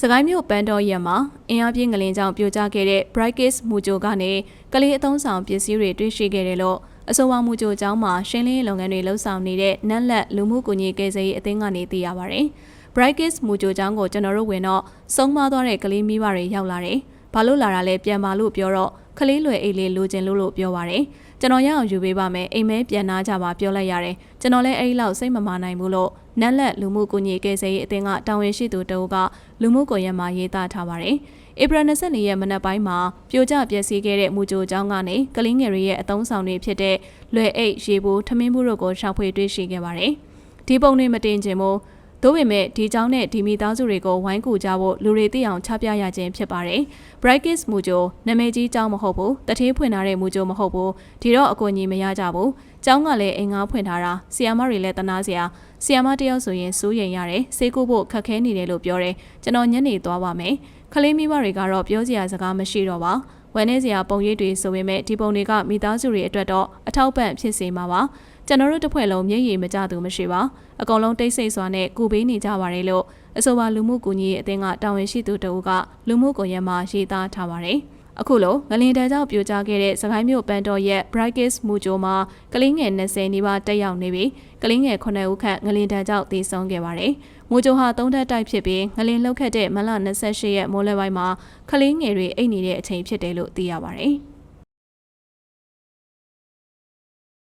စကိုင်းမြို့ပန်းတော်ရက်မှာအင်အားပြင်းငလင်ကြောင့်ပြိုကျခဲ့တဲ့ Brightcase မူကြိုကနေကလေးအသုံးဆောင်ပစ္စည်းတွေတွေ့ရှိခဲ့တယ်လို့အဆိုပါမူကြိုကျောင်းမှာရှင်းလင်းရေးလုပ်ငန်းတွေလှုပ်ဆောင်နေတဲ့နက်လက်လူမှုကူညီကယ်ဆယ်ရေးအသင်းကနေသိရပါဗျ။ Brightcase မူကြိုကျောင်းကိုကျွန်တော်တို့ဝင်တော့ဆုံးမသွားတဲ့ကလေးမိဘတွေရောက်လာတယ်။ဘာလို့လာတာလဲပြန်ပါလို့ပြောတော့ ကလေးလွယ်အိတ်လေးလိုချင်လို့လို့ပြောပါတယ်။ကျွန်တော်ရအောင်ယူပေးပါမယ်အိမ်မဲပြန်နာကြပါပြောလိုက်ရတယ်။ကျွန်တော်လည်းအဲ့လောက်စိတ်မမာနိုင်ဘူးလို့နက်လက်လူမှုကူညီကယ်ဆယ်ရေးအသင်းကတာဝန်ရှိသူတအုပ်ကလူမှုကွန်ရက်မှာရေးသားထားပါတယ်။ဧပြီ24ရက်မနက်ပိုင်းမှာပြိုကျပျက်စီးခဲ့တဲ့မူကြိုကျောင်းကနေကလင်းငယ်တွေရဲ့အသုံးဆောင်တွေဖြစ်တဲ့လွယ်အိတ်ရေဘူးထမင်းဘူးတို့ကိုရှောက်ဖွေတွေ့ရှိခဲ့ပါတယ်။ဒီပုံတွေမတင်ချင်ဘူး သို့ပေမဲ့ဒီကျောင်းနဲ့ဒီမိသားစုတွေကိုဝိုင်းကူကြဖို့လူတွေသိအောင်ချပြရခြင်းဖြစ်ပါတယ်။ Brightcase မူကြိုနာမည်ကြီးကျောင်းမဟုတ်ဘူးတထေးဖွင့်ထားတဲ့မူကြိုမဟုတ်ဘူးဒီတော့အကူအညီမရကြဘူး။ကျောင်းကလည်းအိမ်ငါးဖွင့်ထားတာဆီယာမတွေလည်းတနာစရာဆီယာမတယောက်ဆိုရင်စိုးရိမ်ရတယ်စေးကုဖို့ခက်ခဲနေတယ်လို့ပြောတယ်ကျွန်တော်ညနေသွားပါမယ်။ကလေးမိဘတွေကတော့ပြောစရာစကားမရှိတော့ပါ။ ဝမ်းနေစရာပုံရိပ်တွေဆိုပေမဲ့ဒီပုံတွေကမိသားစုတွေအတွက်တော့အထောက်ပံ့ဖြစ်စေမှာပါ။ကျွန်တော်တို့တစ်ဖွဲ့လုံးမျက်ရည်မကျသူမရှိပါ။အကောင်လုံးတိတ်ဆိတ်စွာနဲ့ကူပေးနေကြပါတယ်လို့အဆိုပါလူမှုကူညီရေးအသင်းကတာဝန်ရှိသူတဦးကလူမှုကွန်ရက်မှာရေးသားထားပါတယ်။ အခုလိုငလင်တန်းကြောင့်ပြိုကျခဲ့တဲ့စကိုင်းမြို့ပန်းတော်ရဲ့ Brightcase မူကြိုမှာကလင်းငယ်20နီးပါးတက်ရောက်နေပြီးကလင်းငယ်9ဦးခန့်ငလင်တန်းကြောင့်သေဆုံးခဲ့ပါတယ်။မူကြိုဟာသုံးထပ်တိုက်ဖြစ်ပြီးငလင်လှုပ်ခတ်တဲ့မလ28ရက်မိုးလယ်ပိုင်းမှာကလင်းငယ်တွေအိတ်နေတဲ့အချိန်ဖြစ်တယ်လို့သိရပါတယ်။